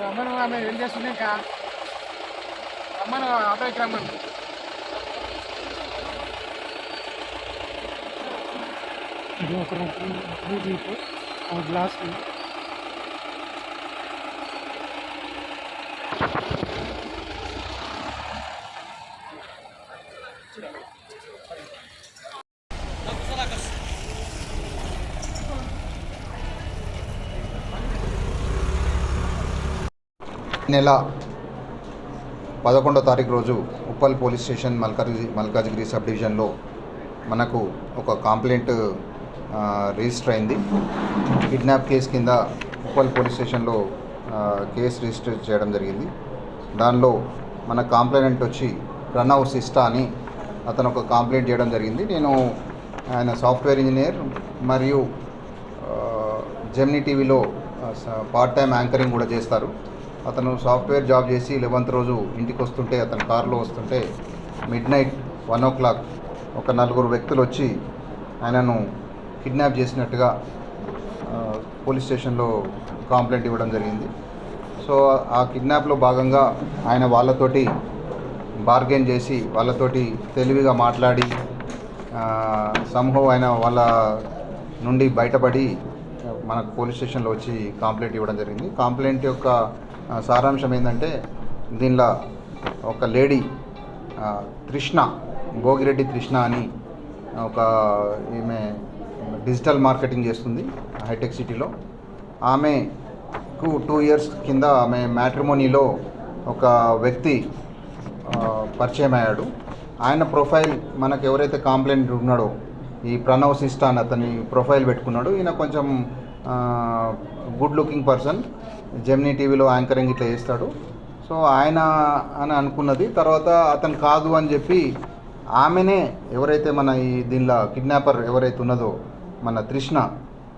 రమ్మను ఆమె ఏం చేస్తుంది ఇంకా? రమ్మను ఆటోకి రమ్మను ఒక గ్లాస్ నెల పదకొండో తారీఖు రోజు Uppal police station Malkaj Malkajgiri sub డివిజన్లో మనకు ఒక కంప్లైంట్ రిజిస్టర్ అయింది. కిడ్నాప్ కేసు కింద ఉప్పల్ పోలీస్ స్టేషన్లో కేసు రిజిస్టర్ చేయడం జరిగింది. దానిలో మన కంప్లైంట్ వచ్చి రనౌర్ సిస్టా అని అతను ఒక కంప్లైంట్ చేయడం జరిగింది. నేను ఆయన సాఫ్ట్వేర్ ఇంజనీర్ మరియు జెమినీ టీవీలో పార్ట్ టైం యాంకరింగ్ కూడా చేస్తారు. అతను సాఫ్ట్వేర్ జాబ్ చేసి లెవెంత్ రోజు ఇంటికి వస్తుంటే అతను కారులో వస్తుంటే midnight one o'clock ఒక నలుగురు వ్యక్తులు వచ్చి ఆయనను కిడ్నాప్ చేసినట్టుగా పోలీస్ స్టేషన్లో కంప్లైంట్ ఇవ్వడం జరిగింది. సో ఆ కిడ్నాప్లో భాగంగా ఆయన వాళ్ళతోటి బార్గెన్ చేసి వాళ్ళతోటి తెలివిగా మాట్లాడి సంహవ్ ఆయన వాళ్ళ నుండి బయటపడి మనకు పోలీస్ స్టేషన్లో వచ్చి కంప్లైంట్ ఇవ్వడం జరిగింది. కంప్లైంట్ యొక్క సారాంశం ఏంటంటే దీనిలో ఒక లేడీ కృష్ణ తృష్ణ భోగిరెడ్డి తృష్ణ అని ఒక ఈమె డిజిటల్ మార్కెటింగ్ చేస్తుంది హైటెక్ సిటీలో. ఆమెకు టూ ఇయర్స్ కింద ఆమె మ్యాట్రిమోనీలో ఒక వ్యక్తి పరిచయం అయ్యాడు. ఆయన ప్రొఫైల్ మనకు ఎవరైతే కంప్లైంట్ ఉన్నాడో ఈ ప్రణవ్ సిస్టాన్ అతని ప్రొఫైల్ పెట్టుకున్నాడు. ఈయన కొంచెం గుడ్ లుకింగ్ పర్సన్. జెమినీ టీవీలో యాంకరింగ్ ఇట్లా చేస్తాడు. సో ఆయన అని అనుకున్నది. తర్వాత అతను కాదు అని చెప్పి ఆమెనే ఎవరైతే మన ఈ దీనిలో కిడ్నాపర్ ఎవరైతే ఉన్నదో మన తృష్ణ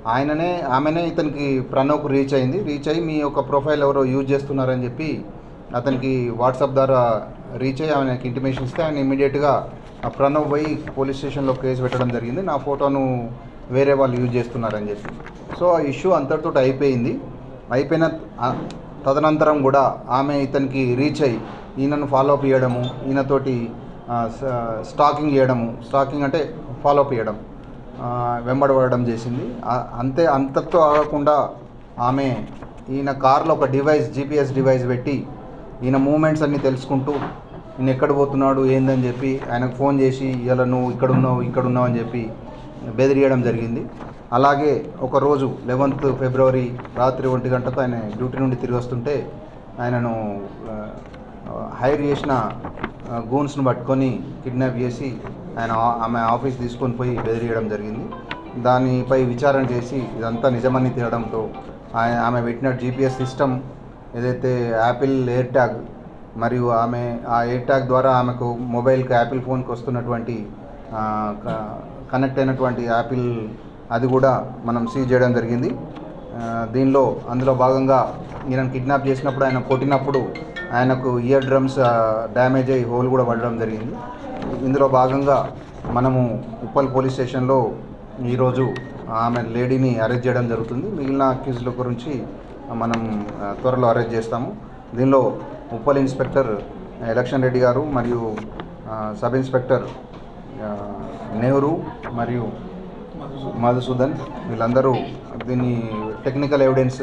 ఆయననే ఆమెనే ఇతనికి ప్రణవ్కు రీచ్ అయింది. రీచ్ అయ్యి మీ యొక్క ప్రొఫైల్ ఎవరో యూజ్ చేస్తున్నారని చెప్పి అతనికి వాట్సాప్ ద్వారా రీచ్ అయ్యి ఆయనకి ఇంటిమేషన్ ఇస్తే ఆయన ఇమీడియట్గా ఆ ప్రణవ్ పోయి పోలీస్ స్టేషన్లో కేసు పెట్టడం జరిగింది. నా ఫోటోను వేరే వాళ్ళు యూజ్ చేస్తున్నారని చెప్పి. సో ఆ ఇష్యూ అంతటితో అయిపోయింది. అయిపోయిన తదనంతరం కూడా ఆమె ఇతనికి రీచ్ అయ్యి ఈయనను ఫాలోఅప్ చేయడము ఈయనతోటి స్టాకింగ్ చేయడము స్టాకింగ్ అంటే ఫాలోఅప్ చేయడం వెంబడబడడం చేసింది. అంతే అంతతో ఆగకుండా ఆమె ఈయన కార్లో ఒక డివైస్ జీపీఎస్ డివైస్ పెట్టి ఈయన మూమెంట్స్ అన్నీ తెలుసుకుంటూ ఈయన ఎక్కడ పోతున్నాడు? ఏందని చెప్పి ఆయనకు ఫోన్ చేసి ఇలా నువ్వు ఇక్కడ ఉన్నావు ఇక్కడ ఉన్నావు అని చెప్పి బెదిరియడం జరిగింది. అలాగే ఒకరోజు లెవెంత్ ఫిబ్రవరి రాత్రి ఒంటి గంటకు ఆయన డ్యూటీ నుండి తిరిగి వస్తుంటే ఆయనను హైర్ చేసిన గూన్స్ను పట్టుకొని కిడ్నాప్ చేసి ఆయన ఆమె ఆఫీస్ తీసుకొని పోయి బెదిరియడం జరిగింది. దానిపై విచారణ చేసి ఇదంతా నిజమని తినడంతో ఆయన ఆమె పెట్టిన జీపీఎస్ సిస్టమ్ ఏదైతే యాపిల్ ఎయిర్ ట్యాగ్ మరియు ఆమె ఆ ఎయిర్ ట్యాగ్ ద్వారా ఆమెకు మొబైల్కి యాపిల్ ఫోన్కి వస్తున్నటువంటి కనెక్ట్ అయినటువంటి యాపిల్ అది కూడా మనం సీజ్ చేయడం జరిగింది. దీనిలో అందులో భాగంగా నేను కిడ్నాప్ చేసినప్పుడు ఆయన కొట్టినప్పుడు ఆయనకు ఇయర్ డ్రమ్స్ డ్యామేజ్ అయ్యి హోల్ కూడా పడడం జరిగింది. ఇందులో భాగంగా మనము ఉప్పల్ పోలీస్ స్టేషన్లో ఈరోజు ఆమె లేడీని అరెస్ట్ చేయడం జరుగుతుంది. మిగిలిన అక్యూజ్ల గురించి మనం త్వరలో అరెస్ట్ చేస్తాము. దీనిలో ఉప్పల్ ఇన్స్పెక్టర్ ఎలక్షన్ రెడ్డి గారు మరియు సబ్ ఇన్స్పెక్టర్ నెహ్రూ మరియు మధుసూదన్ వీళ్ళందరూ దీన్ని టెక్నికల్ ఎవిడెన్స్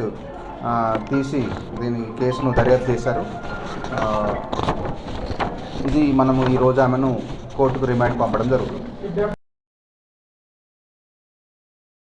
తీసి దీని కేసును దర్యాప్తు చేశారు. ఇది మనము ఈరోజు ఆమెను కోర్టుకు రిమాండ్ పంపడం జరుగుతుంది.